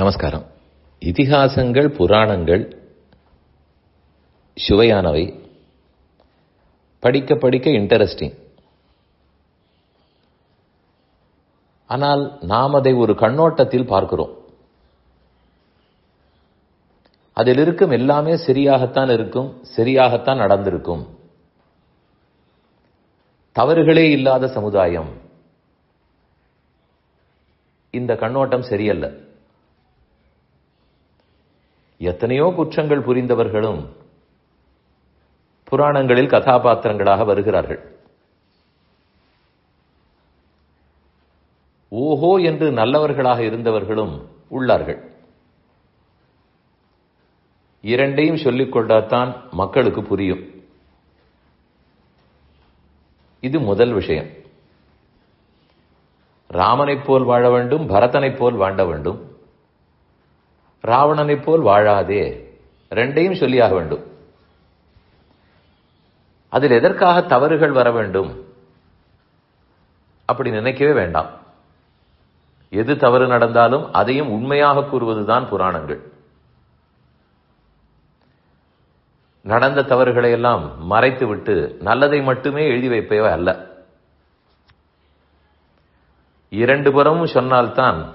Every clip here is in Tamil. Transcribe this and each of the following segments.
நமஸ்காரம். இதிகாசங்கள் புராணங்கள் சுவையானவை. படிக்க படிக்க இன்டரெஸ்டிங் ஆனால் நாம் அதை ஒரு கண்ணோட்டத்தில் பார்க்கிறோம். அதில் இருக்கும் எல்லாமே சரியாகத்தான் இருக்கும் சரியாகத்தான் நடந்திருக்கும். தவறுகளே இல்லாத சமுதாயம். இந்த கண்ணோட்டம் சரியல்ல. எத்தனையோ குற்றங்கள் புரிந்தவர்களும் புராணங்களில் கதாபாத்திரங்களாக வருகிறார்கள். ஓஹோ என்று நல்லவர்களாக இருந்தவர்களும் உள்ளார்கள். இரண்டையும் சொல்லிக் கொண்டால்தான் மக்களுக்கு புரியும். இது முதல் விஷயம். ராமனைப் போல் வாழ வேண்டும் பரதனைப் போல் வாழ வேண்டும். ராவணனைப் போல் வாழாதே. ரெண்டையும் சொல்லியாக வேண்டும். அதில் எதற்காக தவறுகள் வர வேண்டும்? அப்படி நினைக்கவே வேண்டாம். எது தவறு நடந்தாலும் அதையும் உண்மையாக கூறுவதுதான் புராணங்கள். நடந்த தவறுகளை எல்லாம் மறைத்துவிட்டு நல்லதை மட்டுமே எழுதி வைப்பவே அல்ல. இரண்டு புறமும் சொன்னால்தான்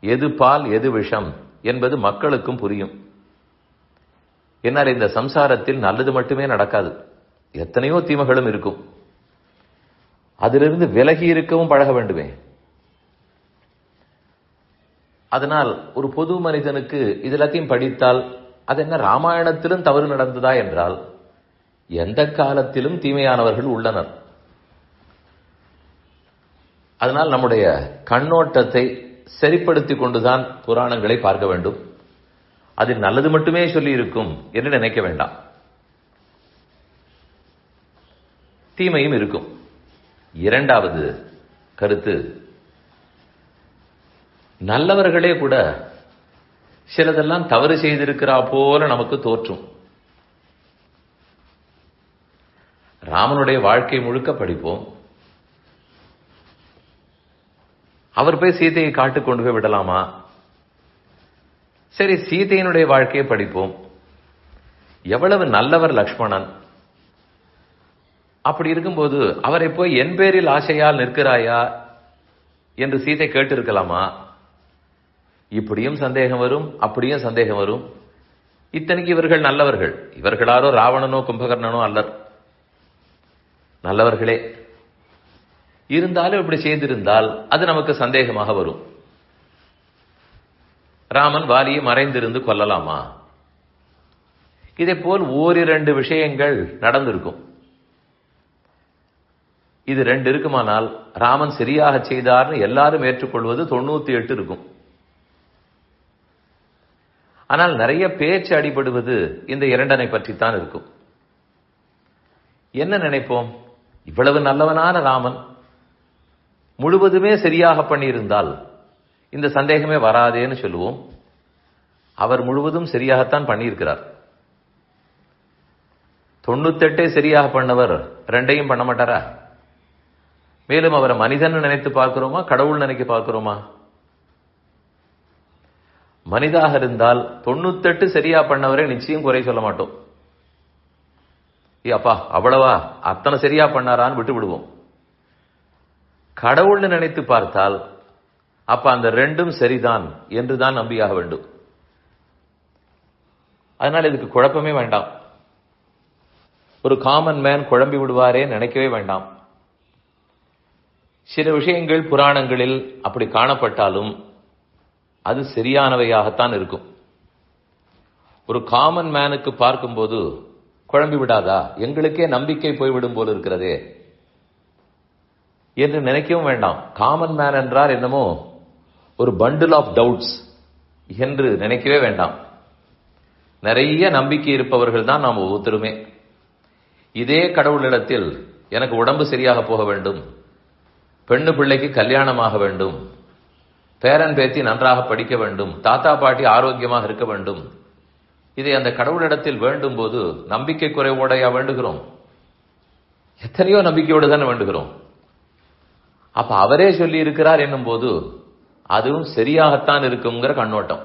எது பால் எது விஷம் என்பது மக்களுக்கும் புரியும். என்னால் இந்த சம்சாரத்தில் நல்லது மட்டுமே நடக்காது. எத்தனையோ தீமைகளும் இருக்கும். அதிலிருந்து விலகி இருக்கவும் பழக வேண்டுமே. அதனால் ஒரு பொது மனிதனுக்கு இது எல்லாத்தையும் படித்தால் அது என்ன ராமாயணத்திலும் தவறு நடந்ததா என்றால் எந்த காலத்திலும் தீமையானவர்கள் உள்ளனர். அதனால் நம்முடைய கண்ணோட்டத்தை சரிப்படுத்திக் கொண்டுதான் புராணங்களை பார்க்க வேண்டும். அதில் நல்லது மட்டுமே சொல்லி இருக்கும் என்று நினைக்க வேண்டாம். தீமையும் இருக்கும். இரண்டாவது கருத்து நல்லவர்களே கூட சிலதெல்லாம் தவறு செய்திருக்கிறா போல நமக்கு தோற்றும். ராமனுடைய வாழ்க்கை முழுக்க படிப்போம். அவர் போய் சீதையை காட்டு கொண்டு போய் விடலாமா? சரி சீதையினுடைய வாழ்க்கையை படிப்போம். எவ்வளவு நல்லவர் லக்ஷ்மணன். அப்படி இருக்கும்போது அவரை போய் என் பேரில் ஆசையால் நிற்கிறாயா என்று சீதை கேட்டிருக்கலாமா? இப்படியும் சந்தேகம் வரும் அப்படியும் சந்தேகம் வரும். இத்தனைக்கு இவர்கள் நல்லவர்கள். இவர்களாரோ ராவணனோ கும்பகர்ணனோ அல்லர். நல்லவர்களே இருந்தாலும் இப்படி செய்திருந்தால் அது நமக்கு சந்தேகமாக வரும். ராமன் வாலியை மறைந்திருந்து கொல்லலாமா? இதே போல் ஓரிரண்டு விஷயங்கள் நடந்திருக்கும். இது ரெண்டு இருக்குமானால் ராமன் சரியாக செய்தார்னு எல்லாரும் ஏற்றுக்கொள்வது தொண்ணூத்தி எட்டு இருக்கும். ஆனால் நிறைய பேச்சு அடிபடுவது இந்த இரண்டனை பற்றித்தான் இருக்கும். என்ன நினைப்போம்? இவ்வளவு நல்லவனான ராமன் முழுவதுமே சரியாக பண்ணியிருந்தால் இந்த சந்தேகமே வராதேன்னு சொல்லுவோம். அவர் முழுவதும் சரியாகத்தான் பண்ணியிருக்கிறார். தொண்ணூத்தெட்டே சரியாக பண்ணவர் ரெண்டையும் பண்ண மாட்டாரா? மேலும் அவரை மனிதன் நினைத்து பார்க்கிறோமா? கடவுள் நினைக்க பார்க்கிறோமா? மனிதாக இருந்தால் தொண்ணூத்தெட்டு சரியா பண்ணவரை நிச்சயம் குறை சொல்ல மாட்டோம். அப்பா அவ்வளவா? அத்தனை சரியா பண்ணாரான்னு விட்டு விடுவோம் கடவுள்னு நினைத்து பார்த்தால் அப்ப அந்த ரெண்டும் சரிதான் என்றுதான் நம்பியாக வேண்டும். அதனால் இதுக்கு குழப்பமே வேண்டாம். ஒரு காமன் மேன் குழம்பி விடுவாரே நினைக்கவே வேண்டாம். சில விஷயங்கள் புராணங்களில் அப்படி காணப்பட்டாலும் அது சரியானவையாகத்தான் இருக்கும். ஒரு காமன் மேனுக்கு பார்க்கும்போது குழம்பி விடாதா? எங்களுக்கே நம்பிக்கை போய்விடும் போல இருக்கிறதே. என்று நினைக்கவும் வேண்டாம். காமன் மேன் என்றார் என்னமோ ஒரு பண்டில் ஆஃப் டவுட்ஸ் என்று நினைக்கவே வேண்டாம். நிறைய நம்பிக்கை இருப்பவர்கள் தான் நாம் ஒவ்வொருத்தருமே. இதே கடவுளிடத்தில் எனக்கு உடம்பு சரியாக போக வேண்டும். பெண்ணு பிள்ளைக்கு கல்யாணமாக வேண்டும். பேரன் பேத்தி நன்றாக படிக்க வேண்டும். தாத்தா பாட்டி ஆரோக்கியமாக இருக்க வேண்டும். இதை அந்த கடவுளிடத்தில் வேண்டும் போது நம்பிக்கை குறைவோடையா வேண்டுகிறோம்? எத்தனையோ நம்பிக்கையோடு தானே வேண்டுகிறோம்? அப்ப அவரே சொல்லி இருக்கிறார் என்னும் போது அதுவும் சரியாகத்தான் இருக்குங்கிற கண்ணோட்டம்.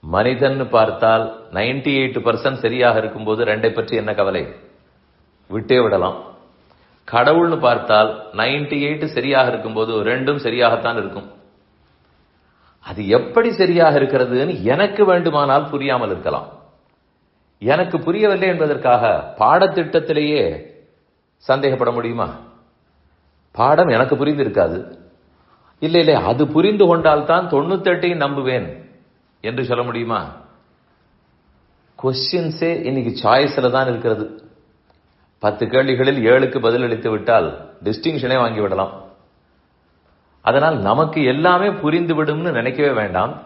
மனிதன் பார்த்தால் நைன்டி எயிட் பர்சன்ட் சரியாக இருக்கும்போது ரெண்டை பற்றி என்ன கவலை? விட்டே விடலாம். கடவுள்னு பார்த்தால் நைன்டி எயிட் சரியாக இருக்கும்போது ரெண்டும் சரியாகத்தான் இருக்கும். அது எப்படி சரியாக இருக்கிறதுன்னு எனக்கு வேண்டுமானால் புரியாமல் இருக்கலாம். எனக்கு புரியவில்லை என்பதற்காக பாடத்திட்டத்திலேயே சந்தேகப்பட முடியுமா? பாடம் எனக்கு புரிந்திருக்காது. இல்லை இல்லை அது புரிந்து கொண்டால் தான் தொண்ணூத்தெட்டையும் நம்புவேன். என்று சொல்ல முடியுமா? கொஸ்டின்ஸே இன்னைக்கு சாய்ஸில் தான் இருக்கிறது. பத்து கேள்விகளில் ஏழுக்கு பதில் அளித்து விட்டால் டிஸ்டிங்ஷனே வாங்கி விடலாம். அதனால் நமக்கு எல்லாமே புரிந்து விடும்னு நினைக்கவே வேண்டாம்.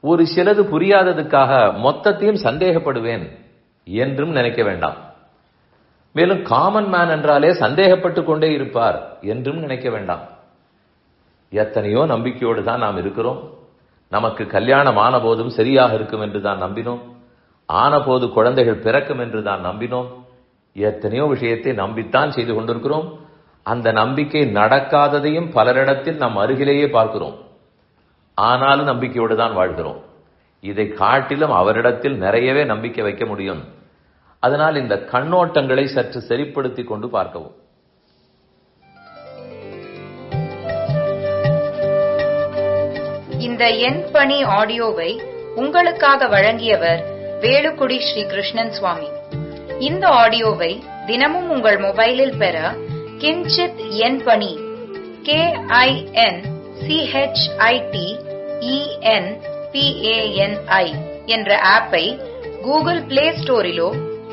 ஒரு சிலது புரியாததுக்காக மொத்தத்தையும் சந்தேகப்படுவேன் என்றும் நினைக்க வேண்டாம். மேலும் காமன் மேன் என்றாலே சந்தேகப்பட்டு கொண்டே இருப்பார் என்றும் நினைக்க வேண்டாம். எத்தனையோ நம்பிக்கையோடு தான் நாம் இருக்கிறோம். நமக்கு கல்யாணம் ஆன போதும் சரியாக இருக்கும் என்று தான் நம்பினோம். ஆன போது குழந்தைகள் பிறக்கும் என்று தான் நம்பினோம். எத்தனையோ விஷயத்தை நம்பித்தான் செய்து கொண்டிருக்கிறோம். அந்த நம்பிக்கை நடக்காததையும் பலரிடத்தில் நம் அருகிலேயே பார்க்கிறோம். ஆனாலும் நம்பிக்கையோடு தான் வாழ்கிறோம். இதை காட்டிலும் அவரிடத்தில் நிறையவே நம்பிக்கை வைக்க முடியும். அதனால் இந்த கண்ணோட்டங்களை சற்று சரிப்படுத்திக் கொண்டு பார்க்கவும். இந்த எண் பணி ஆடியோவை உங்களுக்காக வழங்கியவர் வேலுக்குடி ஸ்ரீ கிருஷ்ணன் சுவாமி. இந்த ஆடியோவை தினமும் உங்கள் மொபைலில் பெற கிஞ்சித் எண் பணி கே ஐ என் சிஹெச்ஐடி இஎன் பிஏஎன்ஐ என்ற ஆப்பை கூகுள் பிளே ஸ்டோரிலோ